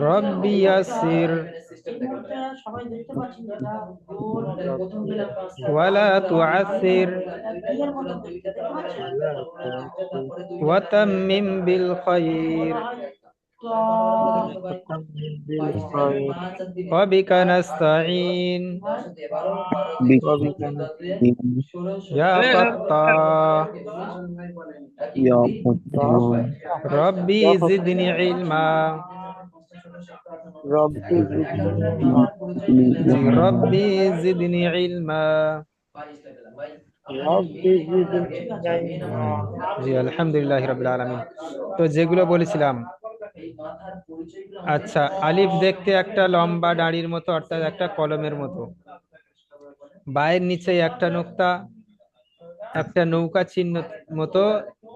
রব্বি ইয়াসির ওয়ালা তুআসির ওয়াতাম্মিম বিল খায়র تعسر বিয়ের মতো দেখতে পাচ্ছেন وتمم بالخير وبك نستعين يا فتاح ربي زدني علما ربي زدني علما জি আলহামদুলিল্লাহ রাবিল আলামিন তো যেগুলো বলেছিলাম আচ্ছা আলিফ দেখতে একটা লম্বা দাড়ির মতো অর্থাৎ একটা কলমের মতো। বায়ের নিচে একটা নোক্তা একটা নৌকা চিহ্ন মতো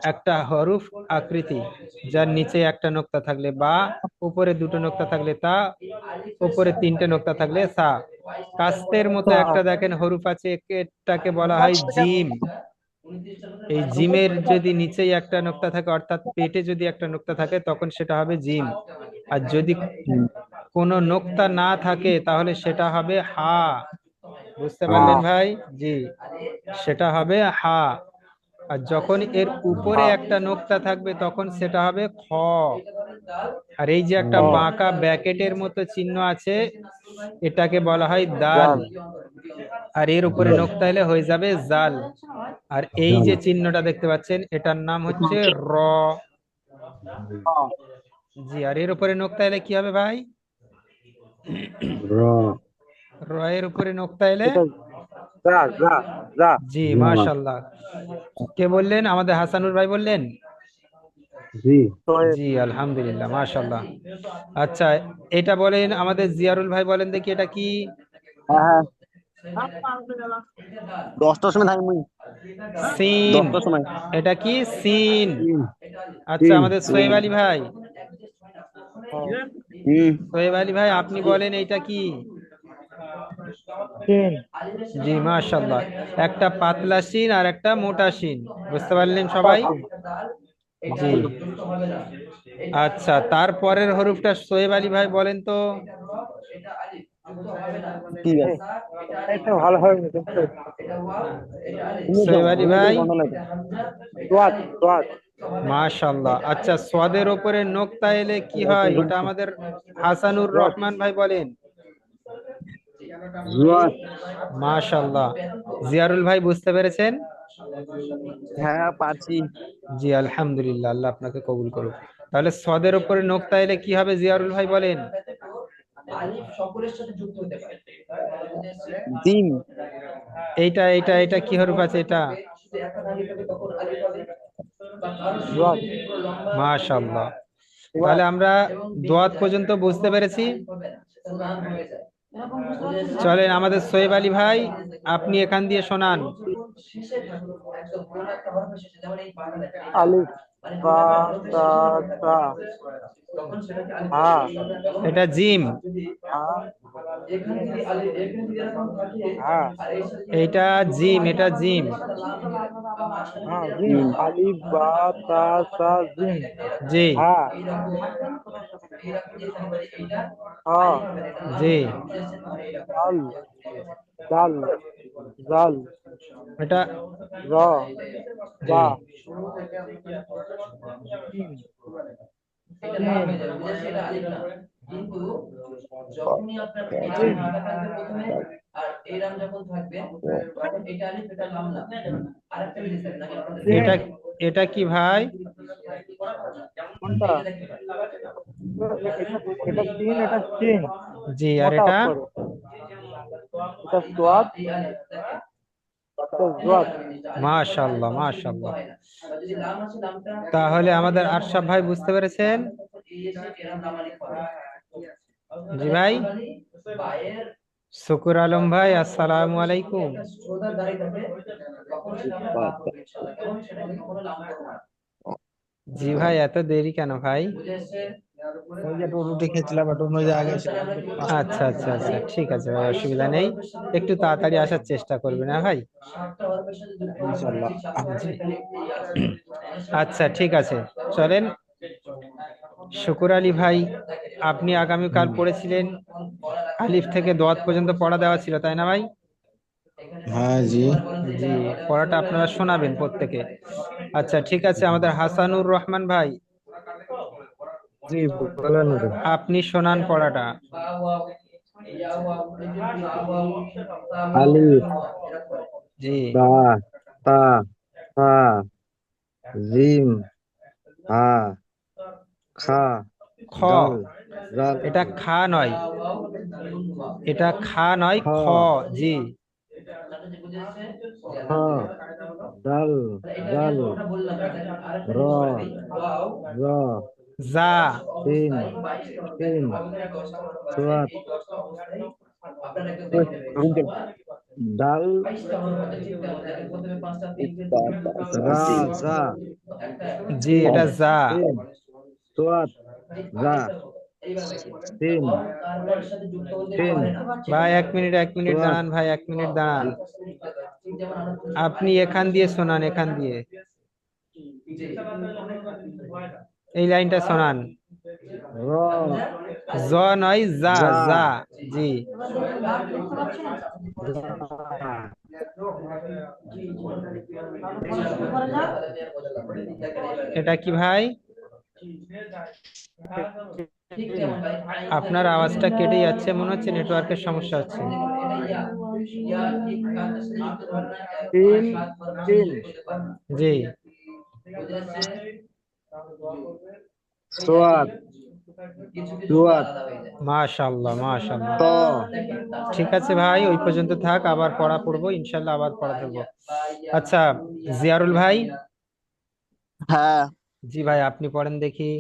একটা হরুফ আকৃতি যার নিচে একটা নোক্তা থাকলে বা উপরে দুটো নোক্তা থাকলে তা উপরে তিনটে নোক্তা থাকলে সা। কাস্তের মতো একটা দেখেন হরুফ আছে এটাকে বলা হয় জিম। এই জিমের যদি নিচেই একটা নোক্তা থাকে অর্থাৎ পেটে যদি একটা নোক্তা থাকে তখন সেটা হবে জিম। আর যদি কোনো নোক্তা না থাকে তাহলে সেটা হবে হা। বুঝতে পারলেন ভাই? জি। সেটা হবে হা। আর যখন এর উপরে একটা নোক্তা থাকবে তখন সেটা হবে খ। আর এই যে একটা বাঁকা ব্যাকেটের মতো চিহ্ন আছে এটাকে বলা হয় দাল। আর এর উপরে নোক্তা এলে হয়ে যাবে জাল। আর এই যে চিহ্নটা দেখতে পাচ্ছেন এটার নাম হচ্ছে র। জি আর এর উপরে নোক্তা এলে কি হবে ভাই? র। এর উপরে নোক্তা এলে? জি মাশাল্লাহ। কে বললেন? আমাদের হাসানুর ভাই বললেন? জি। আলহামদুলিল্লাহ মাশাল্লাহ আচ্ছা এটা বলেন আমাদের জিয়ারুল ভাই বলেন দেখি এটা কি? দশটার সময় থাকি সিন। এটা কি? সিন। আচ্ছা আমাদের সোহেব আলী ভাই। হুম। সোহেব আলী ভাই আপনি বলেন এটা কি? জি মাশাল্লাহ একটা পাতলা শিন আর একটা মোটা শিন বুঝতে পারলেন সবাই? আচ্ছা তারপরের হরফটা সোহেব আলী ভাই বলেন তো। সোহেব আলী ভাই। মাশাল্লাহ। আচ্ছা সোয়াদের ওপরে নোক্তা এলে কি হয়? ওটা আমাদের হাসানুর রহমান ভাই বলেন। মাশাল্লাহ। জিয়ারুল ভাই বুঝতে পেরেছেন? হ্যাঁ পারছি। জি আলহামদুলিল্লাহ আল্লাহ আপনাকে কবুল করুক। তাহলে সদের উপরে নোক্তা এলে কি হবে জিয়ারুল ভাই বলেন? দিন এইটা এইটা এটা কি হরফ আছে এটা? মাশাল্লাহ তাহলে আমরা দোয়াত পর্যন্ত বুঝতে পেরেছি। চলেন আমাদের সোহেব আলী ভাই আপনি এখান দিয়ে শোনান। আলিফ। মানে এটা জিম। হ্যাঁ এইটা জিম এটা জিম। হ্যাঁ জিম। আলিফ বা তা সা জিম। জি। হ্যাঁ হ্যাঁ জি। দাল জাল। এটা র। বা। কিন্তু যখনই আপনার এই জামটা থাকবে প্রথমে আর এই রাম যখন থাকবে এটা আলিফ এটা লাম না আরেকটা জিনিস নাকি এটা এটা কি ভাই? কোনটা? এটা তিন এটা তিন। জি আর এটা এটা মাশাল্লাহ মাশাল্লাহ তাহলে আমাদের আরশাদ ভাই বুঝতে পেরেছেন? জি ভাই। শুকুর আলম ভাই, আসসালামু আলাইকুম। জি ভাই, এত দেরি কেন ভাই? ওই যে অন্য জায়গায় করব? আচ্ছা আচ্ছা আচ্ছা। ঠিক আছে ভাই অসুবিধা নেই। একটু তাড়াতাড়ি আসার চেষ্টা করবেন না ভাই? ইনশাআল্লাহ। একটাই আছে। আচ্ছা ঠিক আছে। চলেন। শুকুর আলী ভাই আপনি আগামীকাল পড়েছিলেন আলিফ থেকে দোয়াত পর্যন্ত পড়া দেওয়া ছিল তাই না ভাই? হ্যাঁ জি। জি পড়াটা আপনারা শোনাবেন প্রত্যেকে। আচ্ছা ঠিক আছে আমাদের হাসানুর রহমান ভাই জি বলেন আপনি শোনান পড়াটা আলিফ। জি বা তা জিম হা খা খ এটা খা নয়। এটা খা নয় খ জি? দাল র। ওয়াও, র যা তিন তিন। ডাল জা এটা যা সোয়াদ যা তিন তিন। ভাই এক মিনিট এক মিনিট দাঁড়ান ভাই এক মিনিট দাঁড়ান। আপনি এখান দিয়ে শোনান এখান দিয়ে। এই লাইনটা শোনান জ নয় যা যা। জি এটা কি ভাই আপনার আওয়াজটা কেটে যাচ্ছে মনে হচ্ছে নেটওয়ার্কের সমস্যা হচ্ছে। জি? সোয়াদ কিছু কিছু দুয়াত। আলাদা মাশাআল্লাহ মাশাআল্লাহ। ত ঠিক আছে ভাই ওই পর্যন্ত থাক আবার পড়া পড়ব ইনশাল্লাহ আবার পড়া ধরবো। আচ্ছা জিয়ারুল ভাই? হ্যাঁ। জি ভাই আপনি পড়েন দেখি।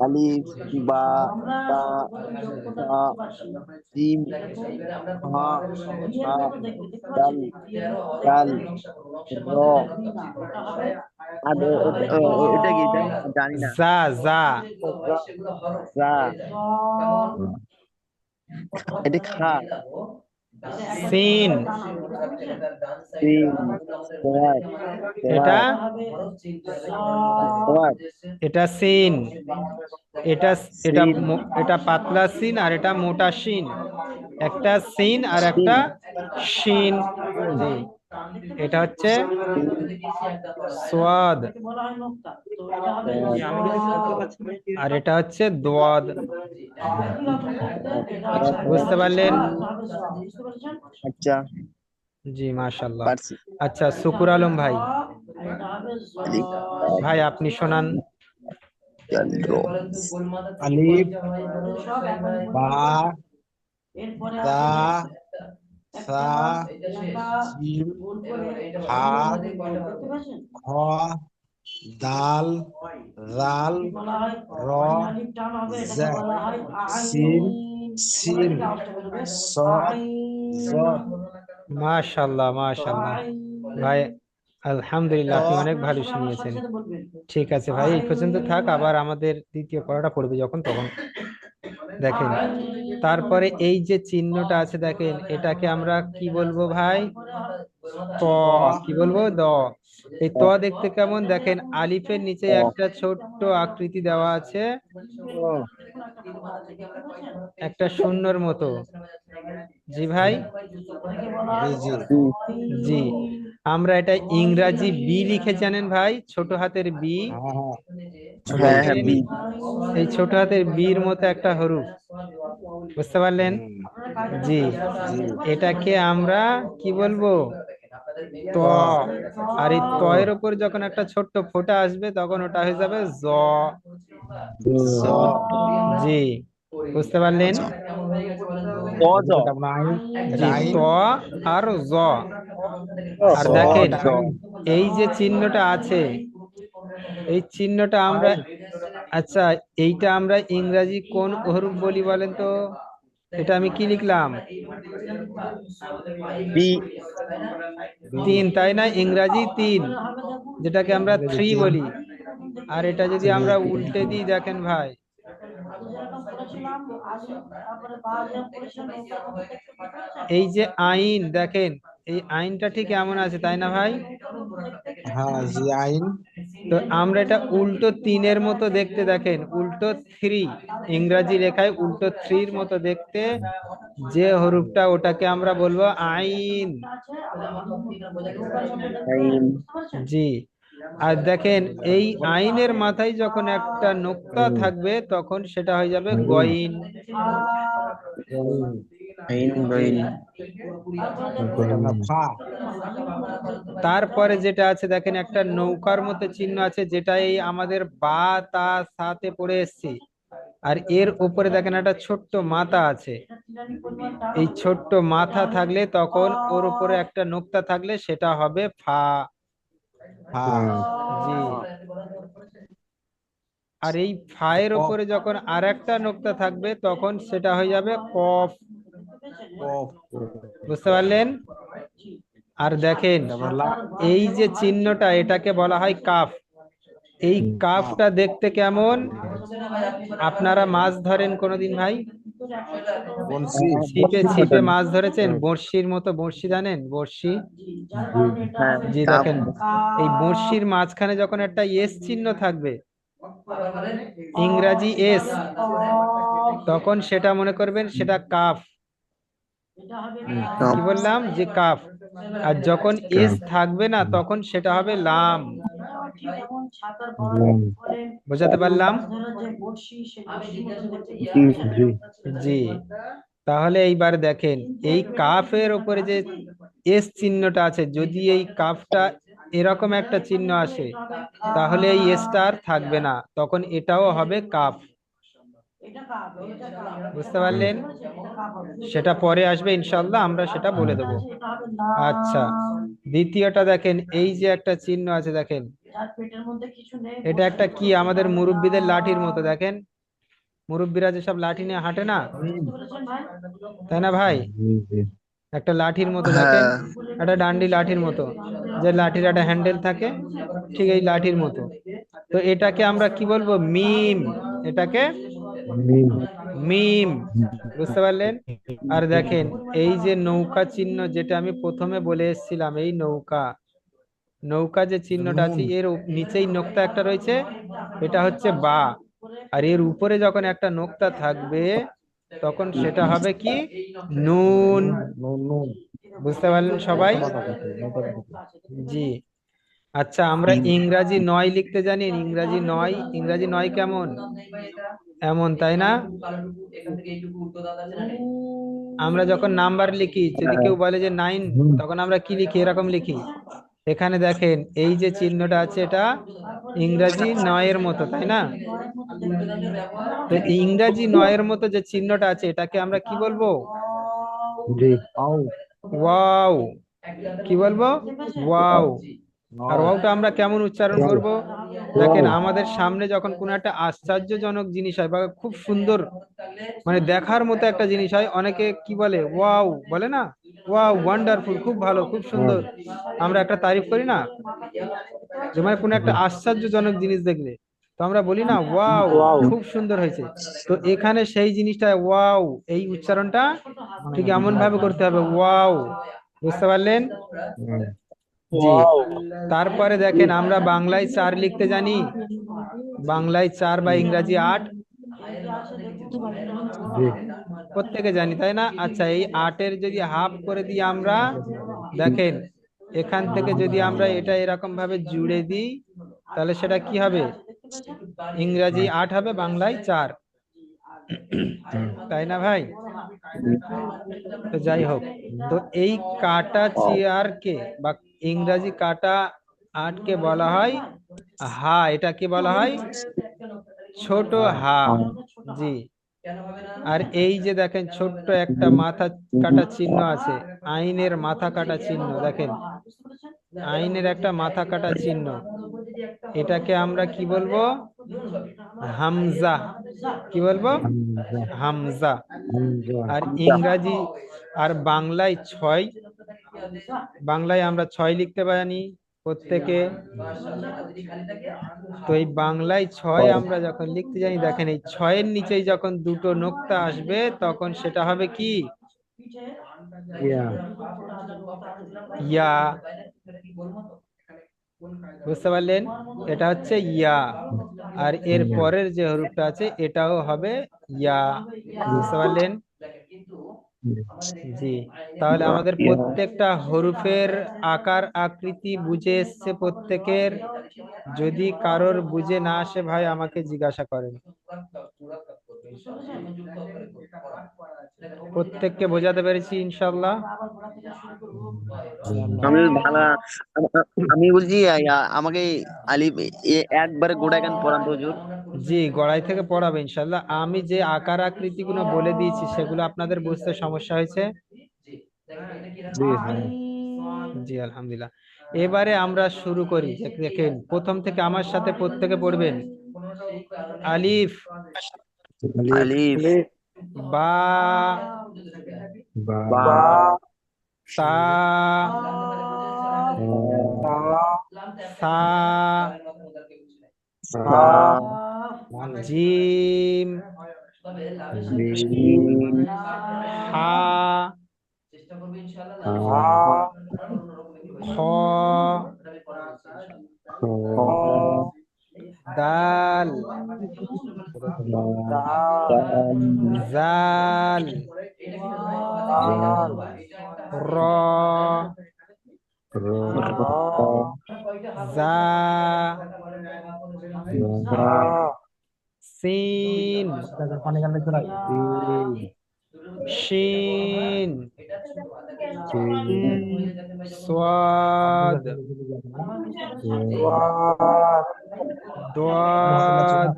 আলিফ বা তা সা জিম হা হা দাল দাল র। আর ও- ও- ও- ও- এটা কি? এটা জানি না। যা যা। যা। এটা খা। সিন। এটা? এটা সিন। এটা এটা এটা পাতলা সিন আর এটা মোটা সিন। একটা সিন আর একটা সিন। এটা হচ্ছে সোয়াদ। আর এটা হচ্ছে দোয়াদ। বুঝতে পারলেন? আচ্ছা। জি মাশাল্লাহ আচ্ছা শুকুর আলম ভাই। ভাই আপনি শোনান। আলিফ বা তা সা জিম হা খ দাল রাল র সিন সিন সদ জদ মাশাল্লাহ মাশাল্লাহ ভাই আলহামদুলিল্লাহ আপনি অনেক ভালো শুনিয়েছেন। ঠিক আছে ভাই এই পর্যন্ত থাক আবার আমাদের দ্বিতীয় পড়াটা পড়বে যখন তখন দেখেন। তারপরে এই যে চিহ্নটা আছে দেখেন, এটাকে আমরা কি বলব ভাই? ত কি বলব? দ। এই ত দেখতে কেমন? দেখেন, আলিফের নিচে একটা ছোট্ট আকৃতি দেওয়া আছে। একটা শূন্যর মতো। জি ভাই? জি। আমরা এটা ইংরাজি বি লিখে জানেন ভাই? ছোট হাতের বি। হ্যাঁ হ্যাঁ বি। এই ছোট হাতের বির মতো একটা হরুফ বুঝতে পারলেন? জি। জি এটাকে আমরা কি বলব? ত। আর এই ত এর উপর যখন একটা ছোট্ট ফোঁটা আসবে তখন ওটা হয়ে যাবে জ। জ বুঝতে পারলেন? জ আর জ। আর দেখেন এই যে চিহ্নটা আছে এই চিহ্নটা আমরা আচ্ছা এইটা আমরা ইংরাজি কোন হরুফ বলি বলেন তো? এটা আমি কি লিখলাম? বি। তিন তাই না? ইংরাজি তিন যেটাকে আমরা থ্রি বলি। আর এটা যদি আমরা উল্টে দিই দেখেন ভাই। এই যে আইন দেখেন এই আইনটা ঠিক এমন আছে তাই না ভাই? হ্যাঁ জি আইন। তো আমরা এটা উল্টো তিনের মতো দেখতে দেখেন উল্টো থ্রি ইংরাজি লেখায় উল্টো থ্রির মতো দেখতে যে হরুফটা ওটাকে আমরা বলব আইন। জি। আর দেখেন এই আইনের মাথায় যখন একটা নোক্তা থাকবে তখন সেটা হয়ে যাবে গইন। তারপরে যেটা আছে দেখেন একটা নৌকার মতো চিহ্ন আছে যেটা এই আমাদের বা তা সাথে পড়ে এসছি। আর এর উপরে দেখেন একটা ছোট্ট মাথা আছে। এই ছোট্ট মাথা থাকলে তখন ওর উপরে একটা নোক্তা থাকলে সেটা হবে ফা। ফা জি। আর এই ফায়ের উপরে যখন আর একটা নোক্তা থাকবে তখন সেটা হয়ে যাবে কফ। কফ। বুঝতে পারলেন? আর দেখেন এই যে চিহ্নটা এটাকে বলা হয় কাফ। এই কাফটা দেখতে কেমন? আপনারা মাছ ধরেন কোনোদিন ভাই? ছিপে ছিপে মাছ ধরেছেন? বড়শির মতো বড়শি জানেন? বড়শি? হ্যাঁ জি দেখেন। এই বড়শির মাঝখানে যখন একটা এস চিহ্ন থাকবে ইংরাজি এস তখন সেটা মনে করবেন সেটা কাফ। কি বললাম? যে কাফ। আর যখন এস থাকবে না তখন সেটা হবে লাম। বোঝাতে পারলাম? জি। তাহলে এইবার দেখেন এই কাফের উপরে যে এস চিহ্নটা আছে যদি এই কাফটা এরকম একটা চিহ্ন আসে তাহলে এই এসটা আর থাকবে না তখন এটাও হবে কাফ। বুঝতে পারলেন? সেটা পরে আসবে ইনশাল্লাহ আমরা সেটা বলে দেবো। আচ্ছা দ্বিতীয়টা দেখেন এই যে একটা চিহ্ন আছে দেখেন এটা একটা কি আমাদের মুরব্বীদের লাঠির মতো দেখেন? মুরব্বীরা যেসব লাঠি নিয়ে হাঁটে না? তাই না ভাই? একটা লাঠির মতো দেখেন? হ্যাঁ একটা ডান্ডি লাঠির মতো যে লাঠির একটা হ্যান্ডেল থাকে ঠিক এই লাঠির মতো। তো এটাকে আমরা কি বলব? মিম। এটাকে মিম। বুঝতে পারলেন? আর দেখেন এই যে নৌকা চিহ্ন যেটা আমি প্রথমে বলে এসেছিলাম এই নৌকা নৌকা যে চিহ্নটা আছে, এর নিচেই নোক্তা একটা রয়েছে, এটা হচ্ছে বা। আর এর উপরে যখন একটা নোক্তা থাকবে, তখন সেটা হবে কি? নুন। বুঝতে পারলেন সবাই? জি। আচ্ছা আমরা ইংরাজি নয় লিখতে জানি, ইংরাজি নয় ইংরাজি নয় কেমন? এমন, তাই না? আমরা যখন নাম্বার লিখি, যদি কেউ বলে যে নাইন, তখন আমরা কি লিখি? এরকম লিখি। এখানে দেখেন এই যে চিহ্নটা আছে এটা ইংরাজি নয়ের মতো তাই না? তো ইংরাজি নয়ের মতো যে চিহ্নটা আছে এটাকে আমরা কি বলব? ওয়াও। কি বলব? ওয়াও। আর ওয়াওটা আমরা কেমন উচ্চারণ করব? দেখেন আমাদের সামনে যখন কোনো একটা আশ্চর্যজনক জিনিস হয় বা খুব সুন্দর মানে দেখার মতো একটা জিনিস হয় অনেকে কি বলে? ওয়াও বলে না? ওয়াও ওয়ান্ডারফুল খুব ভালো খুব সুন্দর। আমরা একটা তারিফ করি না? যে মানে কোনো একটা আশ্চর্যজনক জিনিস দেখলে। তো আমরা বলি না ওয়াও খুব সুন্দর হয়েছে। তো এখানে সেই জিনিসটা ওয়াও এই উচ্চারণটা ঠিক এমন ভাবে করতে হবে ওয়াও বুঝতে পারলেন? তারপরে দেখেন আমরা বাংলায় চার লিখতে জানি। বাংলায় চার বা ইংরাজি আট। প্রত্যেকে জানি, তাই না? আচ্ছা এই আটের যদি হাফ করে দিই আমরা, দেখেন, এখান থেকে যদি আমরা এটা এরকম ভাবে জুড়ে দিই, তাহলে সেটা কি হবে? ইংরাজি আট হবে, বাংলায় চার। তাই না ভাই? তো যাই হোক, তো এই কাটা চেয়ারকে বা ইংরাজি কাটা আটকে বলা হয়? হা এটাকে বলা হয়? ছোট হা জি। আর এই যে দেখেন ছোট্ট একটা মাথা কাটা চিহ্ন আছে আইনের মাথা কাটা চিহ্ন দেখেন। আইনের একটা মাথা কাটা চিহ্ন। এটাকে আমরা কি বলব? হামজা। কি বলব? হামজা। আর ইংরাজি আর বাংলায় ছয় বাংলায় আমরা ছয় লিখতে পারি। প্রত্যেকে তো এই বাংলায় ছয় আমরা যখন লিখতে জানি দেখেন এই ছয়ের নিচেই যখন দুটো নোক্তা আসবে তখন সেটা হবে কি? ইয়া। বুঝতে পারলেন? এটা হচ্ছে ইয়া। আর এর পরের যে হরফটা আছে এটাও হবে ইয়া। বুঝতে পারলেন? জি তাহলে আমাদের প্রত্যেকটা হরুফের আকার আকৃতি বুঝে এসছে প্রত্যেকের। যদি কারোর বুঝে না আসে ভাই আমাকে জিজ্ঞাসা করেন। প্রত্যেককে বোঝাতে পেরেছি ইনশাল্লাহ আমি ভালো আমি বলছি আমাকে আলিফ একবারে গোড়া গান পড়ান তো হুজুর। জি গড়াই থেকে পড়াবে ইনশাল্লাহ আমি যে আকার আকৃতি গুলো বলে দিয়েছি সেগুলো আপনাদের বুঝতে সমস্যা হয়েছে? জি আলহামদুলিল্লাহ। এবারে আমরা শুরু করি দেখেন প্রথম থেকে আমার সাথে প্রত্যেকে পড়বেন। আলিফ। আলিফ। বা বা তা সা সা জিম জিম হা খ খ দাল জাল র র জা রা সিন শিন সোয়াদ দোয়াদ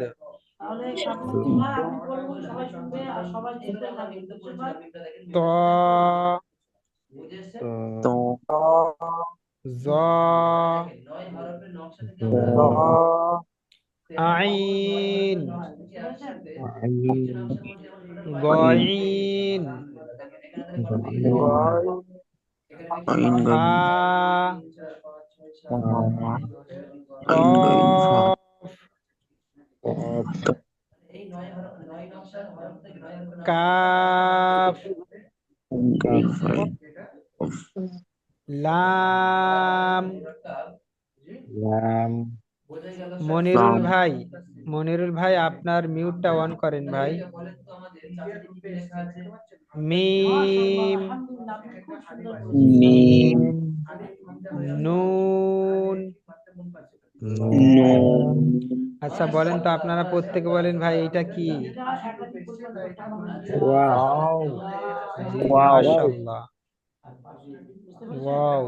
ত তো জ আইন গইন আইন ফা আইন গাইন ফা কফ। লাম। লাম। মনিরুল। ভাই মনিরুল ভাই আপনার মিউটটা অন করেন ভাই। মিম। মিম। নুন। নুন। আচ্ছা বলেন তো আপনারা প্রত্যেকে বলেন ভাই এটা কি? ওয়াও। মাশাআল্লাহ। ওয়াও।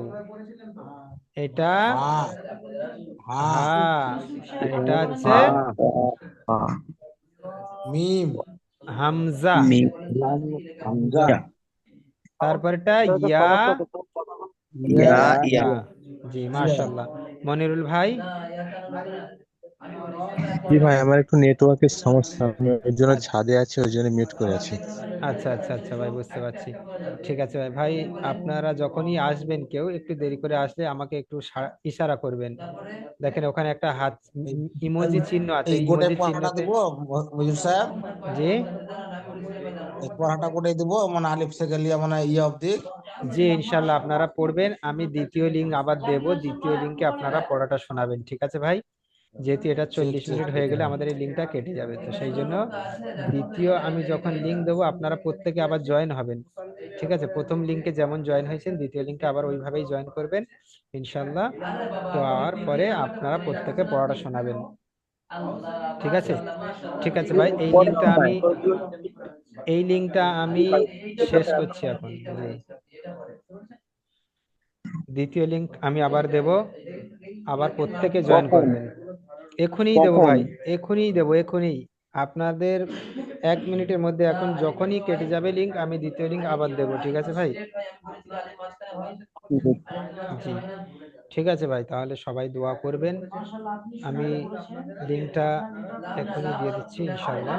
এটা? হা হা হা এটা হচ্ছে? হা মিম। হামজা। হামজা। তারপরটা ইয়া ইয়া। ইয়া। জি মাশাআল্লাহ। মনিরুল ভাই? জি ভাই আমার একটু নেটওয়ার্কের সমস্যা। আমি ওই জন্য ছাদে আছি ওই জন্য মিউট করে আছি। আচ্ছা আচ্ছা আচ্ছা ভাই বুঝতে পারছি। ঠিক আছে ভাই ভাই আপনারা যখনই আসবেন কেউ একটু দেরি করে আসলে আমাকে একটু ইশারা করবেন। দেখেন ওখানে একটা হাত ইমোজি চিহ্ন আছে এই গোটে ইমোজি পড়াটা দিব মজুর সাহেব? জি? এই পড়াটা গোটে দিব মানে আলিফ থেকে লিয়া মানে ইয়ে অবধি। জি ইনশাল্লাহ আপনারা পড়বেন। আমি দ্বিতীয় লিঙ্ক আবার দেব দ্বিতীয় লিঙ্কে আপনারা পড়াটা শোনাবেন। ঠিক আছে ভাই? যেহেতু এটা চল্লিশ মিনিট হয়ে গেলে আমাদের এই লিঙ্কটা কেটে যাবে। তো সেই জন্য দ্বিতীয় আমি যখন লিঙ্ক দেবো আপনারা প্রত্যেকে আবার জয়েন হবেন। ঠিক আছে? প্রথম লিঙ্কে যেমন জয়েন হয়েছেন দ্বিতীয় লিঙ্কে আবার ওইভাবেই জয়েন করবেন ইনশাল্লাহ তো আর পরে আপনারা প্রত্যেকে পড়াটা শোনাবেন। ঠিক আছে? ঠিক আছে ভাই এই লিঙ্কটা আমি এই লিঙ্কটা আমি শেষ করছি এখন। দ্বিতীয় লিঙ্ক আমি আবার দেব। আবার প্রত্যেকে জয়েন করবেন। এখনই দেবো ভাই এখনই দেবো এখনই। আপনাদের এক মিনিটের মধ্যে এখন যখনই কেটে যাবে লিঙ্ক আমি দ্বিতীয় লিঙ্ক আবার দেবো ঠিক আছে ভাই? জি। ঠিক আছে ভাই তাহলে সবাই দোয়া করবেন। আমি লিঙ্কটা এখনই দিয়ে দিচ্ছি ইনশাআল্লাহ।